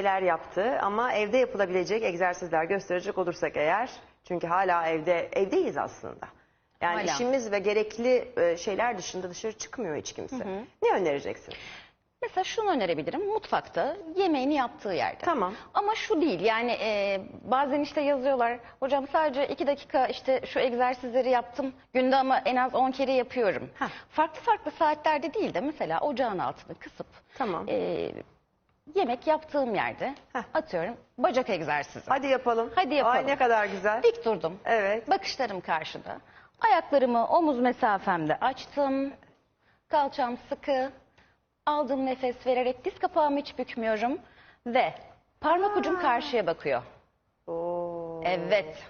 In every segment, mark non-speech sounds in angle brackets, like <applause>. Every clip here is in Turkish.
şeyler yaptı ama evde yapılabilecek egzersizler gösterecek olursak eğer çünkü hala evde evdeyiz aslında. Yani Hala. işimiz ve gerekli e, şeyler dışında dışarı çıkmıyor hiç kimse. Ne önereceksin? Mesela şunu önerebilirim. Mutfakta yemeğini yaptığı yerde. Tamam. Ama şu değil yani e, bazen işte yazıyorlar. Hocam sadece iki dakika işte şu egzersizleri yaptım. Günde ama en az 10 kere yapıyorum. Heh. Farklı farklı saatlerde değil de mesela ocağın altını kısıp Tamam. e, yemek yaptığım yerde Heh. atıyorum bacak egzersizi. Hadi yapalım. Hadi yapalım. Ay ne kadar güzel. Dik durdum. Evet. Bakışlarım karşıda. Ayaklarımı omuz mesafemde açtım. Kalçam sıkı. Aldım nefes vererek diz kapağımı hiç bükmüyorum. Ve parmak ucum karşıya bakıyor. Oo, Evet.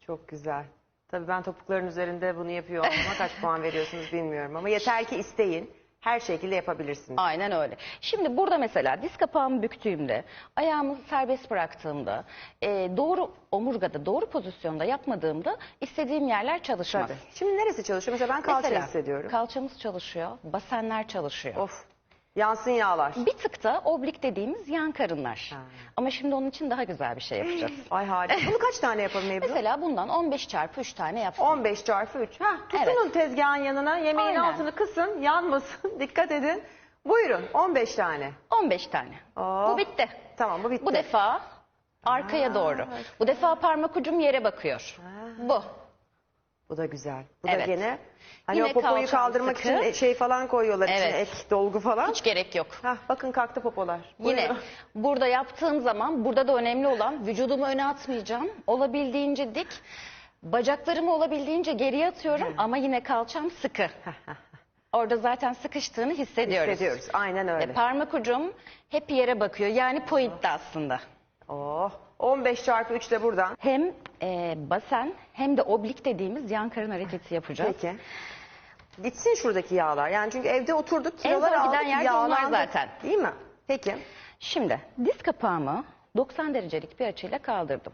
Çok güzel. Tabii ben topukların üzerinde bunu yapıyor olmama kaç puan veriyorsunuz bilmiyorum ama yeter ki isteyin. Her şekilde yapabilirsiniz. Aynen öyle. Şimdi burada mesela diz kapağımı büktüğümde, ayağımı serbest bıraktığımda, e, doğru omurgada, doğru pozisyonda yapmadığımda istediğim yerler çalışmaz. Tabii. Şimdi neresi çalışıyor? Mesela ben kalça Mesela hissediyorum. kalçamız çalışıyor, basenler çalışıyor. of. Yansın yağlar. Bir tık da oblik dediğimiz yan karınlar. Ha. Ama şimdi onun için daha güzel bir şey yapacağız. Ay harika. <laughs> Bunu kaç tane yapalım Ebru? Mesela bundan 15 çarpı 3 tane yapsın. 15 çarpı 3. Ha, tutunun Evet. tezgahın yanına, yemeğin Aynen. altını kısın, yanmasın. <laughs> Dikkat edin. Buyurun 15 tane. 15 tane. Oh. Bu bitti. Tamam bu bitti. Bu defa arkaya doğru. Bu defa parmak ucum yere bakıyor. Bu. Bu da güzel. Bu da Evet. gene hani Yine o popoyu kalçam kaldırmak sıkı. için şey falan koyuyorlar içine Evet. ek dolgu falan. Hiç gerek yok. Hah, bakın kalktı popolar. Yine Buyurun. burada yaptığım zaman burada da önemli olan vücudumu öne atmayacağım. Olabildiğince dik. Bacaklarımı olabildiğince geriye atıyorum ama yine kalçam sıkı. Orada zaten sıkıştığını hissediyoruz. hissediyoruz. Aynen öyle. E, parmak ucum hep yere bakıyor. Yani pointte aslında. Oh. 15 çarpı 3 de buradan. Hem e, basen hem de oblik dediğimiz yan karın hareketi yapacağız. Peki. Gitsin şuradaki yağlar. Yani çünkü evde oturduk En kilolar zor giden aldık yer de onlar yağlandık. zaten. Değil mi? Peki. Şimdi diz kapağımı 90 derecelik bir açıyla kaldırdım.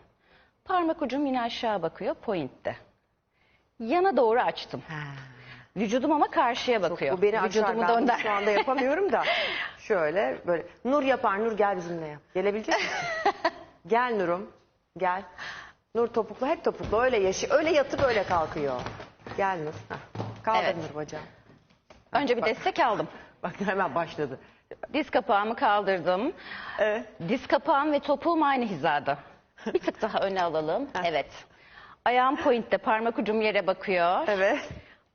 Parmak ucum yine aşağı bakıyor pointte. Yana doğru açtım. Vücudum ama karşıya bakıyor. Bu beni. Vücudumu Ben dönder. şu anda yapamıyorum da. <laughs> Şöyle böyle. Nur yapar. Nur gel bizimle yap. Gelebilecek misin? <laughs> gel Nur'um. Gel. Nur topuklu hep topuklu. Öyle yaşı. Öyle yatıp öyle kalkıyor. Gel Nur. Hah. Kaldır Evet. Nur bacağım. Önce bir destek aldım. <laughs> Bak hemen başladı. Diz kapağımı kaldırdım. Evet. Diz kapağım ve topuğum aynı hizada. Bir tık daha öne alalım. <laughs> Evet. Ayağım pointte, parmak ucum yere bakıyor. Evet.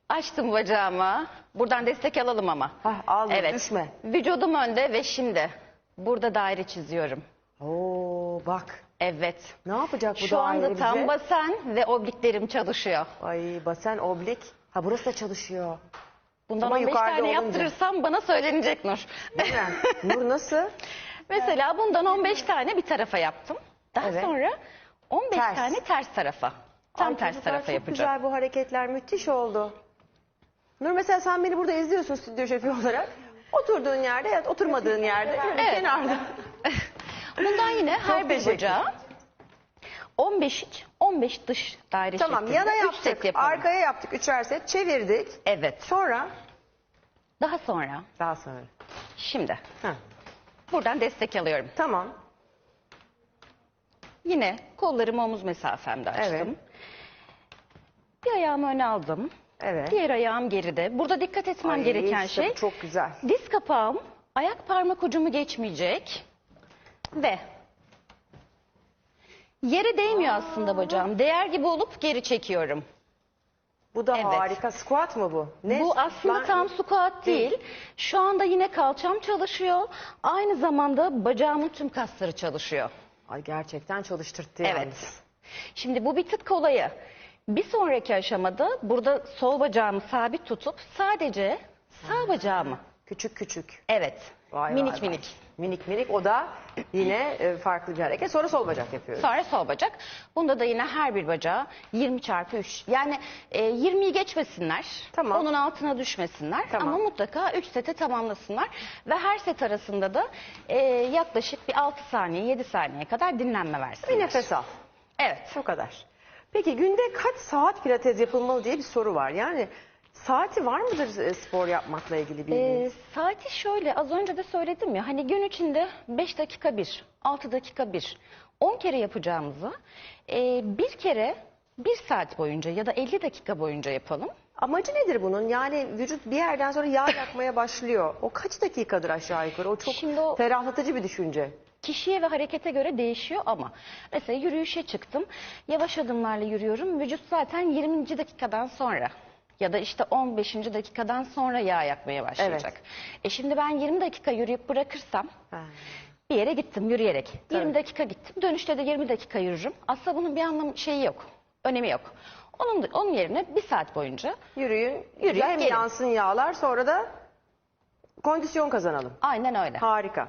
Açtım bacağımı. Buradan destek alalım ama. Hah, al Nur, evet. düşme. Vücudum önde ve şimdi burada daire çiziyorum. Oo bak. Evet. Ne yapacak bu Şu daire anda tam bize? basen ve obliklerim çalışıyor. Ay basen oblik. Ha burası da çalışıyor. Bundan Ama 15 yukarıda tane olunca. yaptırırsam bana söylenecek Nur. Değil mi? Nur nasıl? <laughs> Mesela bundan 15 tane bir tarafa yaptım. Daha Evet. sonra 15 Ters. tane ters tarafa. Tam Ay, ters çocuklar, tarafa çok yapacağım. güzel bu hareketler müthiş oldu. Nur mesela sen beni burada izliyorsun stüdyo şefi olarak. Oturduğun yerde ya da oturmadığın yerde böyle Evet. kenarda. Bundan yine her bir teşekkür. bacağı 15 iç, 15 dış daire tamam şeklinde. yana Üç set yaptık, yapalım. arkaya yaptık, üçer set çevirdik. Evet. Sonra Daha sonra daha sonra. şimdi Ha, buradan destek alıyorum. tamam. Yine kollarımı omuz mesafemde açtım. Evet. Bir ayağımı öne aldım. Evet. Diğer ayağım geride. Burada dikkat etmem Ay, gereken işte şey çok güzel. diz kapağım ayak parmak ucumu geçmeyecek ve yere değmiyor aslında bacağım. Değer gibi olup geri çekiyorum. Bu da Evet. harika. Squat mı bu? Ne? Bu aslında Ben- tam squat değil. Şu anda yine kalçam çalışıyor. Aynı zamanda bacağımın tüm kasları çalışıyor. Ay gerçekten çalıştırttı Evet. yalnız. Şimdi bu bir tık kolayı. Bir sonraki aşamada burada sol bacağımı sabit tutup sadece sağ bacağımı. Küçük küçük. Evet. Vay minik vay vay. minik. Minik minik o da yine e, farklı bir hareket. Sonra sol bacak yapıyoruz. Sonra sol bacak. Bunda da yine her bir bacağı 20 çarpı 3. Yani e, 20'yi geçmesinler. Tamam. Onun altına düşmesinler. Tamam. Ama mutlaka 3 sete tamamlasınlar. Ve her set arasında da e, yaklaşık bir 6 saniye 7 saniye kadar dinlenme versinler. Bir nefes al. Evet. O kadar. Peki günde kaç saat pilates yapılmalı diye bir soru var. Yani Saati var mıdır e, spor yapmakla ilgili bildiğiniz? Ee, saati şöyle az önce de söyledim ya hani gün içinde 5 dakika bir, 6 dakika bir, 10 kere yapacağımızı e, bir kere 1 saat boyunca ya da 50 dakika boyunca yapalım. Amacı nedir bunun? Yani vücut bir yerden sonra yağ yakmaya başlıyor. O kaç dakikadır aşağı yukarı? O çok Şimdi o- ferahlatıcı bir düşünce. Kişiye ve harekete göre değişiyor ama mesela yürüyüşe çıktım. Yavaş adımlarla yürüyorum. Vücut zaten 20. dakikadan sonra ya da işte 15. dakikadan sonra yağ yakmaya başlayacak. E şimdi ben 20 dakika yürüyüp bırakırsam Ha. bir yere gittim yürüyerek. 20 Tabii. dakika gittim. Dönüşte de 20 dakika yürürüm. Aslında bunun bir anlam şeyi yok. Önemi yok. Onun onun yerine bir saat boyunca Yürüyün. Yürüyün, Hem gelin. yansın yağlar sonra da kondisyon kazanalım. aynen öyle. Harika.